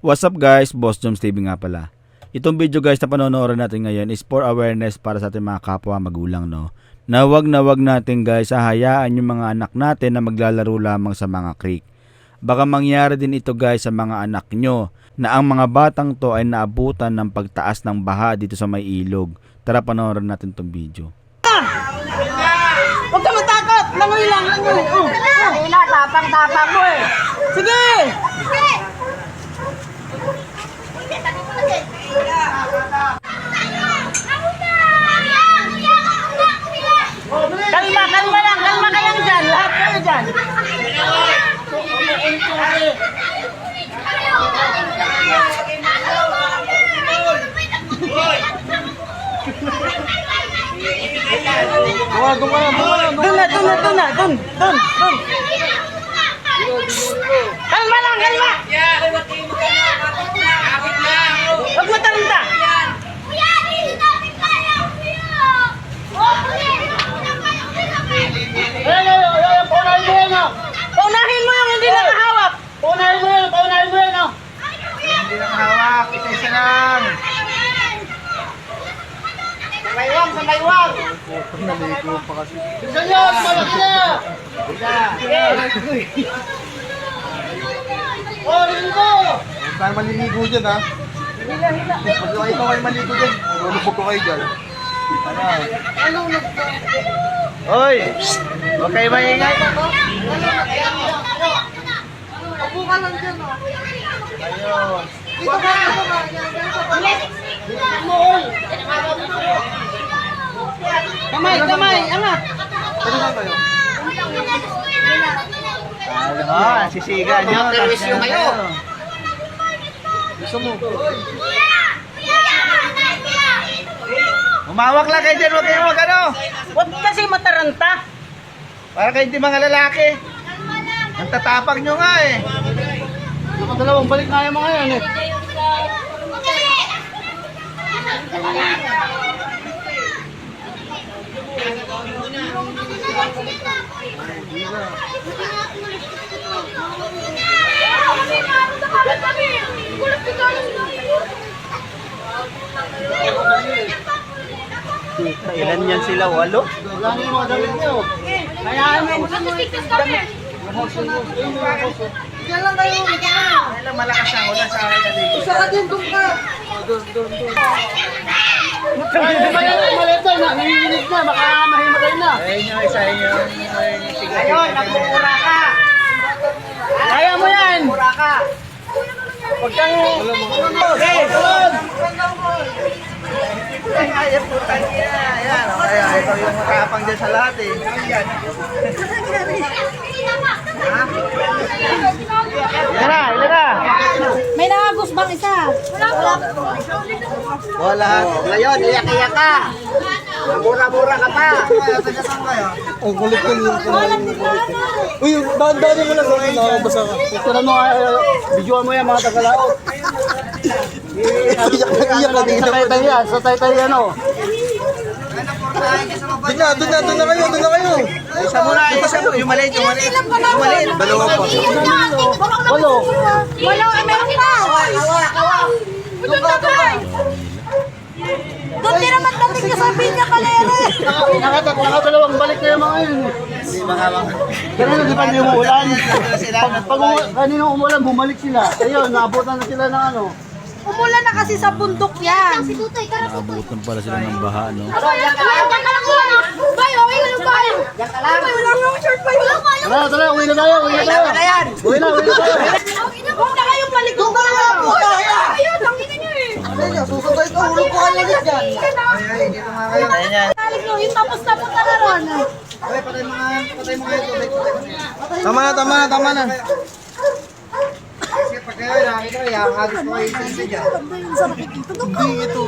What's up guys? Boss Joms TV nga pala. Itong video guys na panonood natin ngayon is for awareness para sa ating mga kapwa magulang no. Na wag na wag natin guys hahayaan yung mga anak natin na maglalaro lamang sa mga creek. Baka mangyari din ito guys sa mga anak nyo na ang mga batang to ay naabutan ng pagtaas ng baha dito sa may ilog. Tara panoorin natin tong video. Huwag ka matakot! Langoy lang, langoy! Oh, oh. Tapang-tapang mo eh! Sige! Kalma, kalma lang, kalma ka lang dyan! Lahat kayo dyan! Doon na, doon na, doon na, doon, doon, doon! Kalma lang, kalma! Huwag mo taranta! Paunahin mo yung hindi nakahawak! Paunahin mo yun, paunahin mo yun, oh! Hawak, isa-isa lang. Sabaywang, sabaywang! Bisa yun, malaki na! Oh, linggo! Huwag tayo maliligo dyan, ha? Pag ikaw ay maligo dyan, lulubog ko kayo dyan. Ano? Hoy! Huwag kayo maingay. Upo ka lang dyan, oh. Ayun. Dito ka, dito ka. Kamay, kamay, angat! Ano lang kayo? Ah, sisiga nyo. Terwis yung kayo. Gusto mo? Umawak lang kayo dyan, huwag kayo mag ano. Huwag kasi mataranta. Para kayo hindi mga lalaki. Ang tatapag nyo nga eh. Dalawang balik na yung mga yan eh. Ilan yan sila? Walo? Na yung mga damit nyo. Hayaan mo. Diyan lang kayo. Ilan malakas ang ulan sa akin na Isa ka din, doon ka. Doon, doon, doon. Maliit na, nanginginig na, baka mahimatay na. Ayun yung isa yun. Ayun, nagmumura ka. Kaya mo yan. Mura ka. Huwag kang... Hey, tulog! Ay, putang ina. Yan. Kaya ikaw yung matapang dyan sa lahat eh. Ilan na, ilan na. May nangagos bang isa? Wala. Wala. Ngayon, iyak-iyak ka. Mura-mura ka pa. Ang kulit ko yung Uy, daan-daan mo lang. Nakakabasa ka. Ito na mga, videoan mo yan mga tagalaot. Iyak na Sa taytay yan, sa taytay yan o. Doon na, doon na, doon na kayo, doon na kayo. Isa muna, isa mo. Yung maliit, yung maliit. Ilan pa ba? Yung maliit, dalawa pa. Walo. Walo, eh, meron pa. Doon ka ba? Doon din naman dating ka sa pinya kalere. Nakatat, nakadalawang balik na yung mga yun. Hindi makawang. Ganun, di pa niyo umuulan. Pag, pag umu- kanina umulan, bumalik sila. Ayun, naabutan na sila ng ano. Umulan na kasi sa bundok yan. Naabutan pala sila ng baha no. Yan ka lang. Yan ka lang. Bay, okay ka lang ba? Yan ka lang. Bay, wala akong short bay. Wala ka. Tara, tara, uwi na tayo, uwi na tayo. Uwi na, uwi na tayo. Huwag na kayong balik. Doon ka lang po. Ayun, tangina niyo eh. Susubay ko, ulo ko kayo ulit dyan. Ay, dito mga kayo. Yan. Nyo, yung tapos na punta na ron. Ay, patay mga, patay mga ito. Tama na, tama na, tama na. Kasi pag kayo nakakita kayo, hagis ko kayo sa isa dyan. Hindi ito.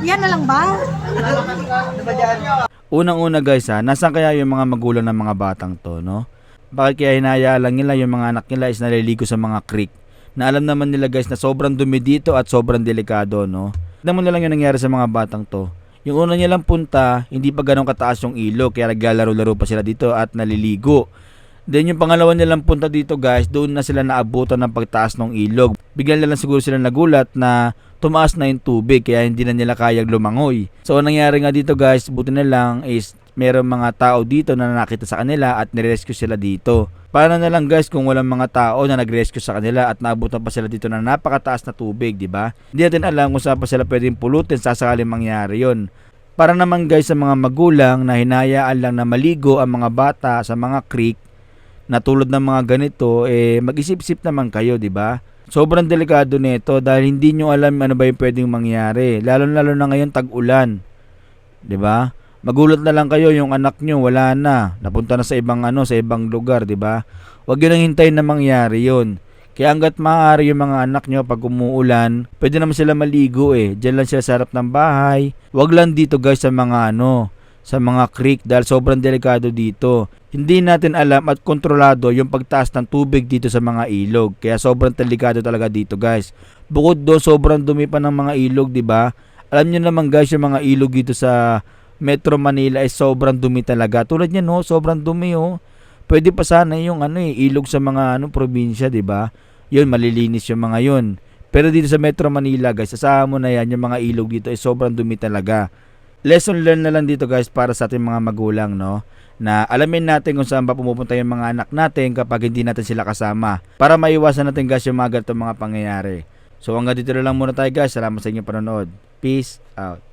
Yan na lang ba? Ano ba dyan? Unang-una guys ha, nasan kaya yung mga magulang ng mga batang to, no? Bakit kaya hinaya lang nila yung mga anak nila is naliligo sa mga creek? Na alam naman nila guys na sobrang dumi dito at sobrang delikado, no? Tignan mo lang yung nangyari sa mga batang to. Yung una nilang punta, hindi pa ganun kataas yung ilog, kaya naglalaro-laro pa sila dito at naliligo. Then yung pangalawa nilang punta dito guys, doon na sila naabutan ng pagtaas ng ilog. Bigla na lang siguro sila nagulat na tumaas na yung tubig kaya hindi na nila kayang lumangoy. So ang nangyari nga dito guys, buti na lang is meron mga tao dito na nakita sa kanila at nirescue sila dito. Paano na lang guys kung walang mga tao na nag-rescue sa kanila at naabutan pa sila dito na napakataas na tubig, di ba? Hindi natin alam kung saan pa sila pwedeng pulutin sa sakaling mangyari yon. Para naman guys sa mga magulang na hinayaan lang na maligo ang mga bata sa mga creek na tulad ng mga ganito, eh mag-isip-isip naman kayo, di ba? Sobrang delikado nito dahil hindi nyo alam ano ba yung pwedeng mangyari. Lalo-lalo na ngayon tag-ulan. 'Di ba? Magulat na lang kayo yung anak nyo wala na. Napunta na sa ibang ano, sa ibang lugar, 'di ba? Huwag yun ang hintayin na mangyari 'yon. Kaya hanggat maaari yung mga anak nyo pag umuulan, pwede naman sila maligo eh. Diyan lang sila sa harap ng bahay. Huwag lang dito guys sa mga ano, sa mga creek dahil sobrang delikado dito. Hindi natin alam at kontrolado yung pagtaas ng tubig dito sa mga ilog. Kaya sobrang delikado talaga dito guys. Bukod doon sobrang dumi pa ng mga ilog, 'di ba? Alam niyo naman guys yung mga ilog dito sa Metro Manila ay sobrang dumi talaga. Tulad niyan no, sobrang dumi oh. Pwede pa sana yung ano eh, ilog sa mga ano probinsya, 'di ba? 'Yun malilinis yung mga 'yun. Pero dito sa Metro Manila, guys, asahan mo na 'yan, yung mga ilog dito ay sobrang dumi talaga. Lesson learned na lang dito, guys, para sa ating mga magulang, no? Na alamin natin kung saan ba pumupunta yung mga anak natin kapag hindi natin sila kasama. Para maiwasan natin, guys, yung mga ganitong mga pangyayari. So hanggang dito na lang muna tayo, guys. Salamat sa inyong panonood. Peace out.